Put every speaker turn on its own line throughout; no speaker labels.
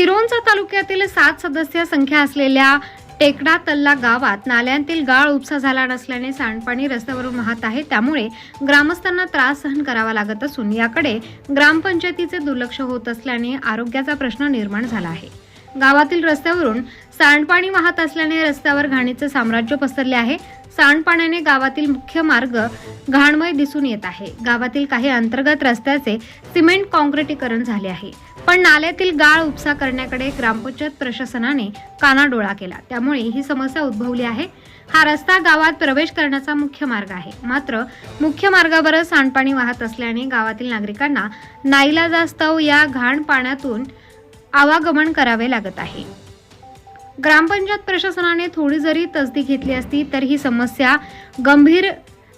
सिरोंचा तालुक्यातील सात सदस्य संख्या असलेल्या टेकडा तल्ला गावात नाल्यांतील गाळ उपसा झाला नसल्याने सांडपाणी रस्त्यावरून वाहत आहे. त्यामुळे ग्रामस्थांना त्रास सहन करावा लागत असून याकडे ग्रामपंचायतीचे दुर्लक्ष होत असल्याने आरोग्याचा प्रश्न निर्माण झाला आहे. गावातील रस्त्यावरून सांडपाणी वाहत असल्याने रस्त्यावर घाणीचे साम्राज्य पसरले आहे. सांडपाण्याने गावातील मुख्य मार्ग घाणमय दिसून येत आहे. गावातील काही अंतर्गत रस्त्याचे सिमेंट काँक्रिटीकरण झाले आहे. पण नाल्यातील गाळ उपसा करण्याकडे ग्रामपंचायत प्रशासनाने कानाडोळा केला. त्यामुळे ही समस्या उद्भवली आहे. हा रस्ता गावात प्रवेश करण्याचा मुख्य मार्ग आहे. मात्र मुख्य मार्गावरच सांडपाणी वाहत असल्याने गावातील नागरिकांना नाईलाजास्तव या घाण पाण्यातून आवागमन करावे लागत आहे. ग्रामपंचायत प्रशासनाने थोडी जरी तसदी घेतली असती तर ही समस्या गंभीर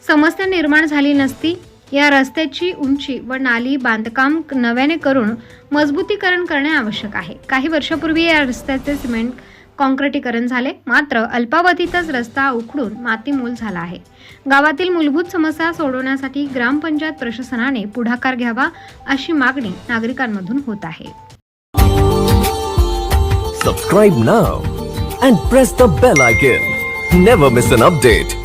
समस्या निर्माण झाली नसती. या रस्त्याची उंची व नाली बांधकाम नव्याने करून मजबूतीकरण करणे आवश्यक आहे. काही वर्षापूर्वी या रस्त्याचे सिमेंट काँक्रिटीकरण झाले. मात्र अल्पावधीतच रस्ता उखडून मातीमूल झाला आहे. गावातील मूलभूत समस्या सोडवण्यासाठी ग्रामपंचायत प्रशासनाने पुढाकार घ्यावा अशी मागणी नागरिकांमधून होत आहे.
Subscribe now and press the bell icon never miss an update